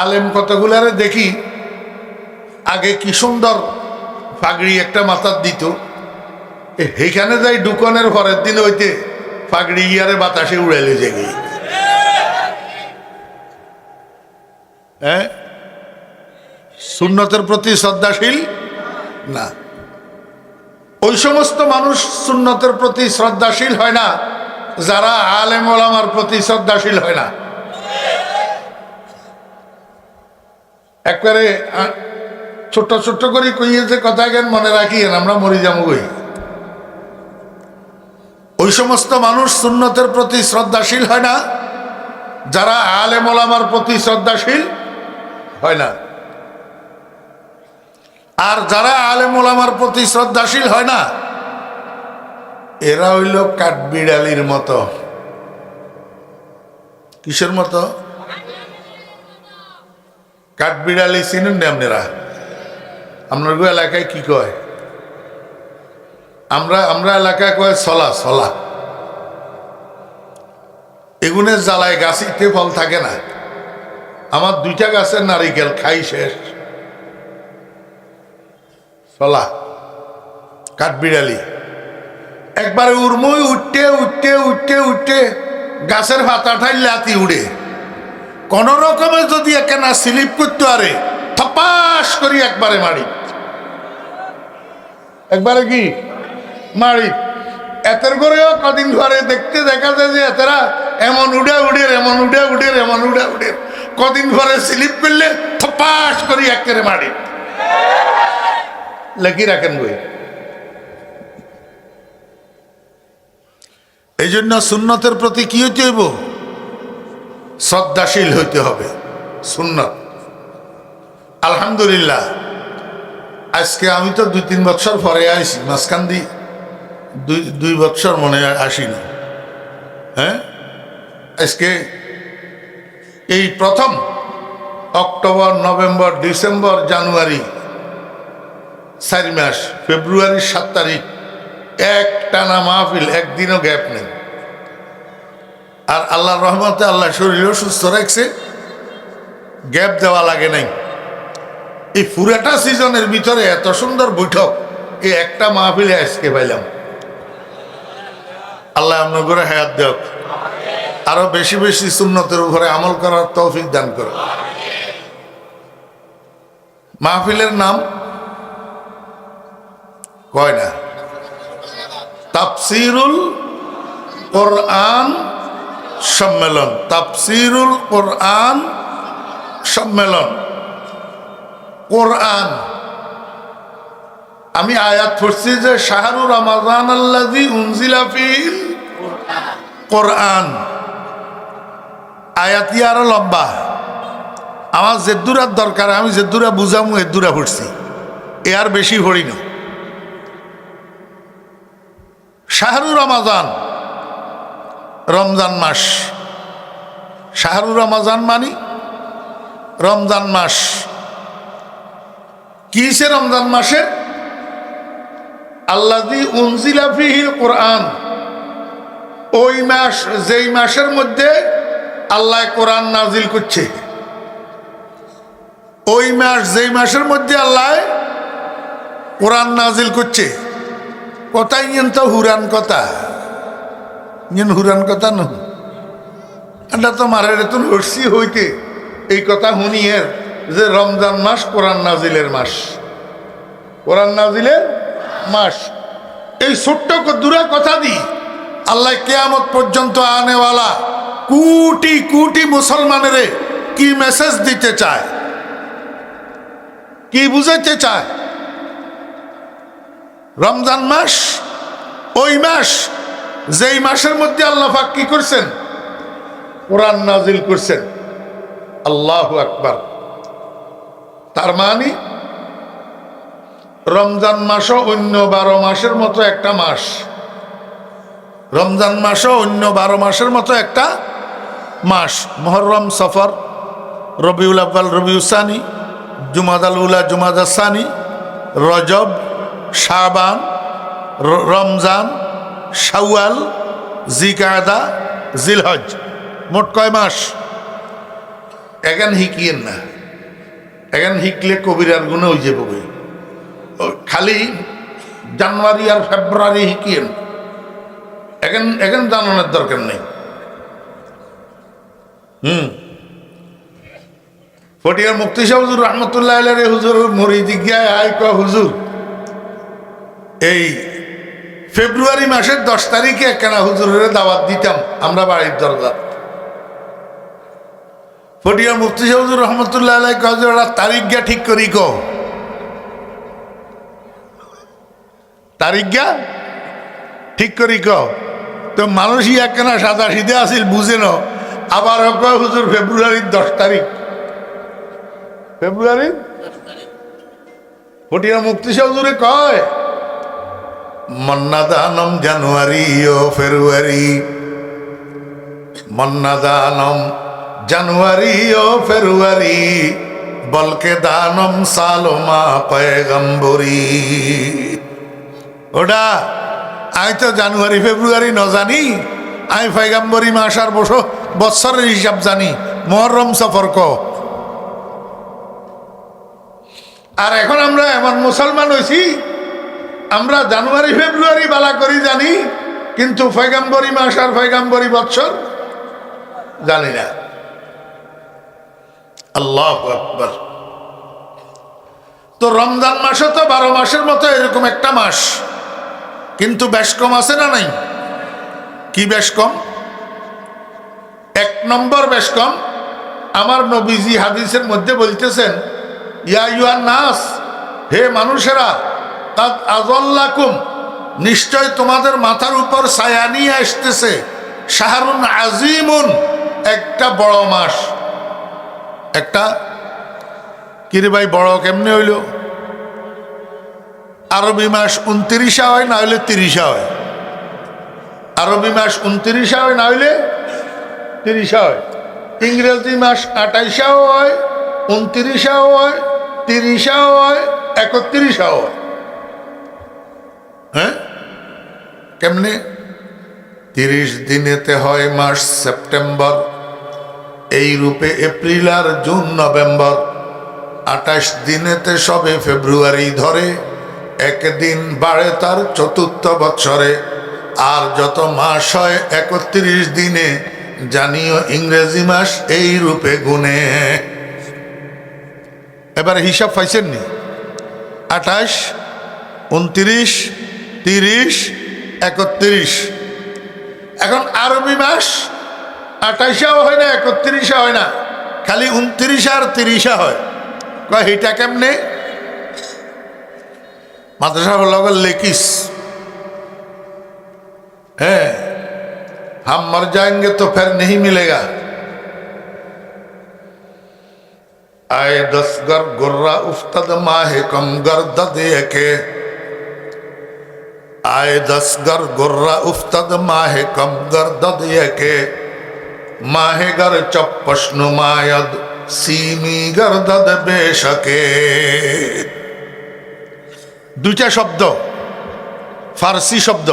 আলেম কতগুলারে দেখি, আগে কি সুন্দর পাগড়ি একটা মাথার দিত। সেইখানে যাই ডুকনের পরের দিন হইতে পাগড়ি ইয়ারে বাতাসে উড়াইলে জেগে হ্যাঁ সুন্নতের প্রতি শ্রদ্ধাশীল? না। ওই সমস্ত মানুষ সুন্নতের প্রতি শ্রদ্ধাশীল হয় না, যারা আলেম ওলামার প্রতি শ্রদ্ধাশীল হয় না। একবারে ছোট্ট ছোট্ট করে কইয়েছে কথা জ্ঞান মনে রাখিয়েন, আমরা মরি যাব কই? ওই সমস্ত মানুষ সুন্নতের প্রতি শ্রদ্ধাশীল হয় না? যারা আলে মোলামার প্রতি শ্রদ্ধাশীল হয় না। আর যারা আলে মোলামার প্রতি শ্রদ্ধাশীল হয় না, এরা হইল কাঠবিড়ালির মতো। কিসের মতো? কাঠবিড়ালি চিনেন না আপনারা। আপনার এলাকায় কি কয়? আমরা আমরা এলাকায় কয়, সলা সলা। এগুনের জ্বালায় গাছিতে ফল থাকে না। আমার দুইটা গাছের নারিকেল, খাই শেষ। সলা, কাঠবিড়ালি। একবারে উর্মই উঠতে উঠতে উঠতে উঠতে গাছের পাতাটাই লাতি উড়ে। কোন রকমে যদি একখানা স্লিপ করতে পারে, থপাস করি একবারে মারি। একবারে কি? মারি। এতের করেও কদিন ধরে দেখতে দেখা যায় যে এতেরা এমন উড়ে উড়ে, এমন উড়ে উড়ে, এমন উড়ে উড়ে। কদিন ধরে স্লিপ করলে থপাস করি একেবারে মারি। লেখি রাখেন বই। এই জন্য সুন্নতের প্রতি কি হইতে হইব? শ্রদ্ধাশীল হইতে হবে। সুন্নত। আলহামদুলিল্লাহ, আজকে আমি তো দুই তিন বছর পরে আইছি, মাঝখান দি দুই দুই বছর মনে আসি না হ্যাঁ? আজকে এই প্রথম অক্টোবর, নভেম্বর, ডিসেম্বর, জানুয়ারি, চারি মাস, ফেব্রুয়ারির সাত তারিখ এক টানা মাহফিল, একদিনও গ্যাপ নেই। আর আল্লাহর রহমতে আল্লাহ শরীরও সুস্থ রাখছে। গ্যাপ দেওয়া লাগে নাই। এই পুরাটা সিজনের ভিতরে এত সুন্দর বৈঠক, এই একটা মাহফিলে আজকে পাইলাম। আল্লাহ আপনার হায়াত দেওক আরও বেশি বেশি সুন্নতের উপরে আমল করার তৌফিক দান করো। মাহফিলের নাম কয় না? তাফসিরুল কোরআন সম্মেলন। তাফসিরুল কোরআন সম্মেলন। কোরআন। আমি আয়াত পড়ছি যে শাহরুর রমাজান আল্লাজি উনজিলা ফিল কোরআন। আয়াতি আরও লম্বা? আমার জেদ্দুরার দরকার, আমি জেদ্দুরা বুঝামু এদ্দুরা পড়ছি। এ আর বেশি পড়ি না। শাহরু রমাজান রমজান মাস। শাহরু রমাজান মানি? রমজান মাস। কিসে রমজান মাসের? আল্লাদি উনজিলাফিহিল কোরআন। ওই মাস, যেই মাসের মধ্যে আল্লাহ কোরআন নাজিল করছে। ওই মাস, যেই মাসের মধ্যে আল্লাহ কোরআন নাজিল করছে। কথাই ইয়েন তো হুরান কথা ইয়েন হুরান কথা নহ। এটা তো মারের তো হরসি হইতে। এই কথা শুনিয়ে যে রমজান মাস কোরআন নাজিলের মাস। কোরআন নাজিলের মাস। এই ছোট্ট দূরা কথা দি, আল্লাহ কেয়ামত পর্যন্ত আনেওয়ালা কোটি কোটি মুসলমানের কি মেসেজ দিতে চায়? কি বুঝাইতে চায়? রমজান মাস, ওই মাস যেই মাসের মধ্যে আল্লাহ পাক কি করছেন? কোরআন নাজিল করছেন। আল্লাহ আকবার। তার মানে রমজান মাসও অন্য বারো মাসের মতো একটা মাস। রমজান মাসও অন্য বারো মাসের মতো একটা মাস। মহরম, সফর, রবিউল আব্বাল রবিউসানি জুমাদাল উলা, জুমাদা সানি, রজব, শাবান রমজান শাওয়াল, জিকাদা, জিলহজ। মোট কয় মাস? এখান হিকিয়েন না। এখান হিকলে কবিরার গুণে হয়ে যাবে ও, খালি জানুয়ারি আর ফেব্রুয়ারি হিকিয়েন। এখন এখন জানানোর দরকার নেই। হুম। ফটিয়ার মুক্তি শাহ হুজুর রহমতুল্লাহ হুজুর মরি জিজ্ঞায় আয় ক হুজুর, এই ফেব্রুয়ারি মাসের দশ তারিখে একখানা হুজুরের দাওয়াত দিতাম, আমরা বাড়ির দরজা ফটিয়ার মুফতি শাহ হুজুর রহমতুল্লাহ আলাই তারিখ গা ঠিক করি কো তারিখ গা ঠিক করি ক তো মানুষই একখানা সাদা সিধে আসিল বুঝে ন আবার কয়, হুজুর, ফেব্রুয়ারির দশ তারিখ। ফেব্রুয়ারি ফটিয়া মুক্তি হুজুরে কয় মন্নাদানম জানুয়ারি ও ফেব্রুয়ারি। মন্নাদানম জানুয়ারি ও ফেব্রুয়ারি, বলকে দানম সালোমা পয়গম্বরী। ওটা আমি তো জানুয়ারি, ফেব্রুয়ারি ন জানি আমি পয়গম্বরী মাস আর বসো বৎসরের হিসাব জানি, মহরম সফর ক। আর এখন আমরা এমন মুসলমান হয়েছি আমরা জানুয়ারি, ফেব্রুয়ারি বালা করি জানি, কিন্তু ফয়গাম্বরী মাস আর ফয়গাম্বরী বৎসর জানি না। আল্লাহ আকবর। তো রমজান মাসে তো বারো মাসের মতো এরকম একটা মাস, কিন্তু বেশ কম আছে না নাই? কি বেশ কম? এক নম্বর বেশ কম। আমার নবীজি হাদিসের মধ্যে বলতেছেন, ইয়া ইউয়ান নাস, হে মানুষেরা নিশ্চয় তোমাদের মাথার উপর ছায়া নিয়ে আসতেছে। শাহরুন আজিমুন, একটা বড় মাস। একটা কিরে ভাই, বড় কেমনে হইল? আরবি মাস উনত্রিশা হয়, না হইলে তিরিশা হয়। আরবি মাস উনত্রিশা হয়, না হইলে তিরিশা হয়। ইংরেজি মাস আঠাইশাও হয়, উনত্রিশাও হয়, তিরিশাও হয়, একত্রিশাও হয়। হ্যাঁ? কেমনে? তিরিশ দিনেতে হয় মাস সেপ্টেম্বর, এই রূপে এপ্রিল আর জুন নভেম্বর। আঠাশ দিনেতে সবে ফেব্রুয়ারি ধরে, একদিন বাড়ে তার চতুর্থ বৎসরে। আর যত মাস হয় একত্রিশ দিনে, জানিও ইংরেজি মাস এই রূপে গুনে এবার হিসাব পাইছেন নি? আঠাশ, উনত্রিশ তিরিশ একত্রিশ এখন আরবি মাস আঠাইশাও হয় না একত্রিশা হয় না খালি উনত্রিশা আর তিরিশা হয় কয় হিটা কেমনে মাদ্রাসা লগে লেকিস है हम मर जाएंगे तो फिर नहीं मिलेगा आए दस गर गुर्रा उफ्तद माहे कम गर्द के آئے دسگر گرہ افتد ماہ کم گردد یکے ماہ گر چپش نماید سیمی گردد بے شکے দুইটা শব্দ ফার্সি শব্দ